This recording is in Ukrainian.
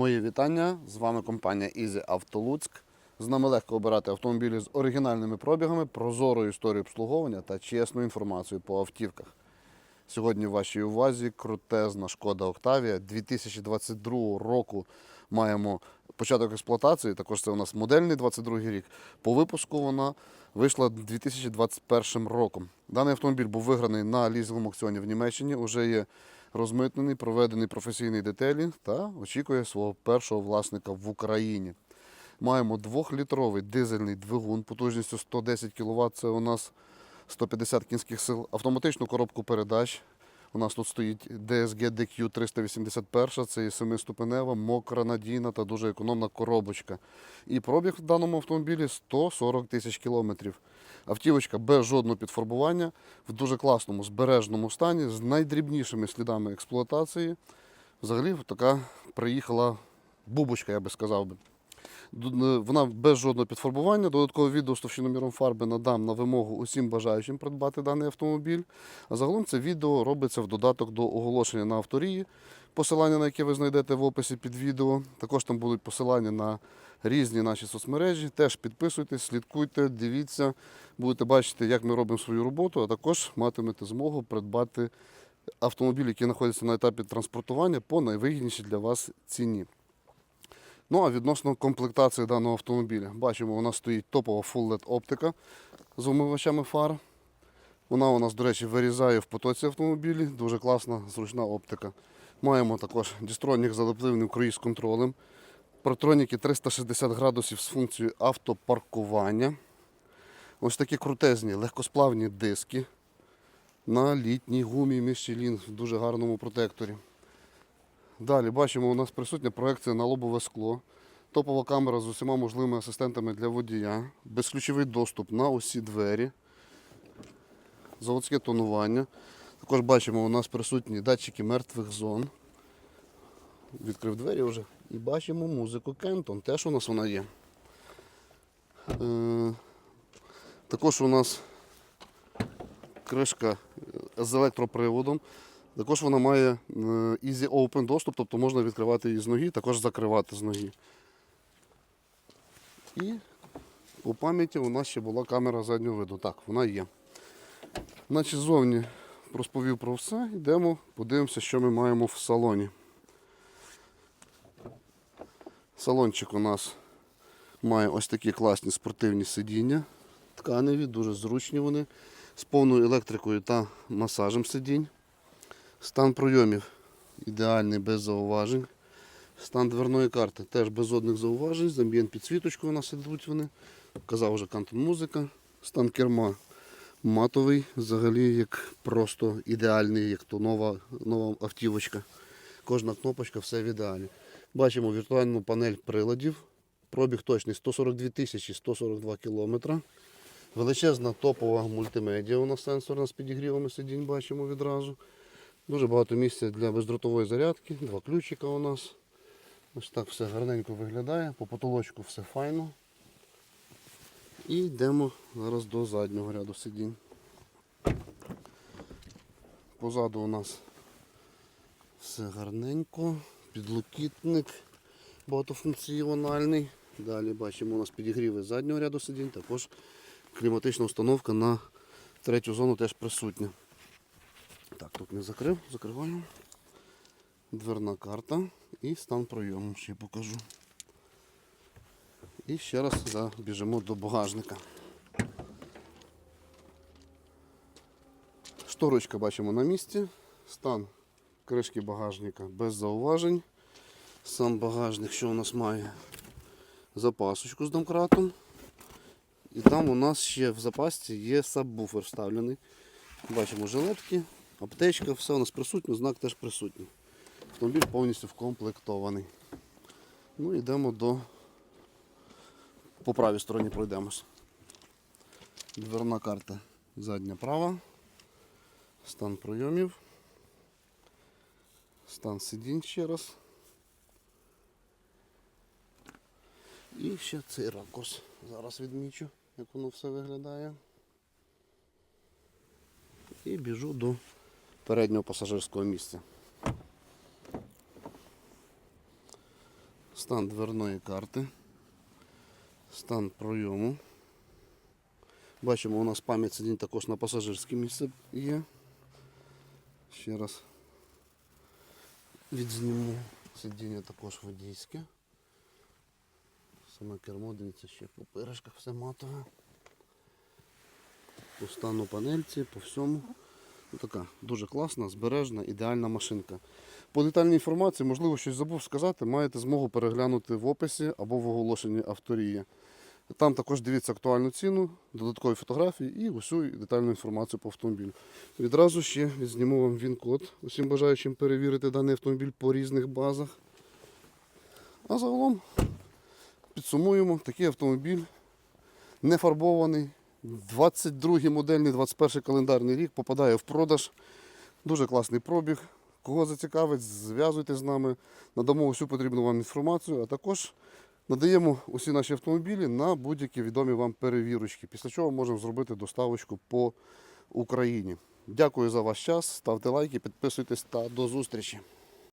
Моє вітання. З вами компанія Easy Auto. З нами легко обирати автомобілі з оригінальними пробігами, прозорою історією обслуговування та чесною інформацією по автівках. Сьогодні в вашій увазі крутезна шкода Октавія 2022 року. Маємо початок експлуатації. Також це у нас модельний 22 рік. По випуску вона вийшла 2021 роком. Даний автомобіль був виграний на лізинговому аукціоні в Німеччині. Уже є розмитнений, проведений професійний детелінг та очікує свого першого власника в Україні. Маємо 2-літровий дизельний двигун потужністю 110 кВт. Це у нас 150 кінських сил, автоматичну коробку передач. У нас тут стоїть DSG DQ 381, це є 7-ступенева, мокра, надійна та дуже економна коробочка. І пробіг в даному автомобілі 140 тисяч кілометрів. Автівочка без жодного підфарбування, в дуже класному збережному стані, з найдрібнішими слідами експлуатації. Взагалі така приїхала бубочка, я би сказав би. Вона без жодного підфарбування. Додаткове відео з товщиноміром фарби надам на вимогу усім бажаючим придбати даний автомобіль. А загалом це відео робиться в додаток до оголошення на авторії, посилання на яке ви знайдете в описі під відео. Також там будуть посилання на різні наші соцмережі. Теж підписуйтесь, слідкуйте, дивіться, будете бачити, як ми робимо свою роботу, а також матимете змогу придбати автомобіль, який знаходиться на етапі транспортування по найвигіднішій для вас ціні. Ну а відносно комплектації даного автомобіля, бачимо, у нас стоїть топова Full LED оптика з умивачами фар. Вона у нас, до речі, вирізає в потоці автомобілі. Дуже класна, зручна оптика. Маємо також дістронік з адаптивним круїз-контролем. Протроніки 360 градусів з функцією автопаркування. Ось такі крутезні легкосплавні диски на літній гумі Michelin в дуже гарному протекторі. Далі бачимо, у нас присутня проекція на лобове скло, топова камера з усіма можливими асистентами для водія, безключовий доступ на усі двері, заводське тонування. Також бачимо, у нас присутні датчики мертвих зон. Відкрив двері вже. І бачимо музику Кентон. Теж у нас вона є. Е, також у нас кришка з електроприводом. Також вона має е, Easy Open доступ, тобто можна відкривати її з ноги, також закривати з ноги. І по пам'яті у нас ще була камера заднього виду. Так, вона є. Значить, зовні розповів про все. Йдемо, подивимося, що ми маємо в салоні. Салончик у нас має ось такі класні спортивні сидіння. Тканеві, дуже зручні вони, з повною електрикою та масажем сидінь. Стан пройомів ідеальний, без зауважень. Стан дверної карти теж без жодних зауважень. З амбієнт підсвіточкою у нас ідуть вони. Казав вже кантон музика. Стан керма матовий, взагалі як просто ідеальний, як то нова, нова автівочка. Кожна кнопочка, все в ідеалі. Бачимо віртуальну панель приладів. Пробіг точний 142 тисячі 142 кілометра. Величезна топова мультимедіа у нас сенсорна з підігрівами сидінь бачимо відразу. Дуже багато місця для бездротової зарядки, два ключика у нас. Ось так все гарненько виглядає, по потолочку все файно. І йдемо зараз до заднього ряду сидінь. Позаду у нас все гарненько, підлокітник багатофункціональний. Далі бачимо у нас підігріви заднього ряду сидінь, також кліматична установка на третю зону теж присутня. Так, тут не закрив, закриваю. Дверна карта і стан пройому ще покажу. І ще раз забіжимо до багажника. Шторочка бачимо на місці. Стан кришки багажника без зауважень. Сам багажник, що у нас має запасочку з домкратом. І там у нас ще в запасці є сабвуфер вставлений. Бачимо жилетки, аптечка, все у нас присутнє, знак теж присутній. Автомобіль повністю вкомплектований. Ну йдемо до по правій стороні пройдемось. Дверна карта задня права, стан пройомів, стан сидінь ще раз. І ще цей ракурс. Зараз відмічу, як воно все виглядає. І біжу до переднього пасажирського місця. Стан дверної карти. Стан пройому. Бачимо, у нас пам'ять сидінь також на пасажирське місце є. Ще раз відзніму. Сидіння також водійське. Саме кермо, дивіться, ще по пирожках все матове. По стану панельці, по всьому. Така дуже класна, збережна, ідеальна машинка. По детальній інформації, можливо, щось забув сказати, маєте змогу переглянути в описі або в оголошенні авторії. Там також дивіться актуальну ціну, додаткові фотографії і усю детальну інформацію по автомобілю. Відразу ще зніму вам він-код усім бажаючим перевірити даний автомобіль по різних базах. А загалом підсумуємо, такий автомобіль не фарбований. 22 модельний, 21 календарний рік попадає в продаж. Дуже класний пробіг. Кого зацікавить, зв'язуйтесь з нами, надамо усю потрібну вам інформацію, а також надаємо усі наші автомобілі на будь-які відомі вам перевірочки, після чого можемо зробити доставочку по Україні. Дякую за ваш час, ставте лайки, підписуйтесь та до зустрічі.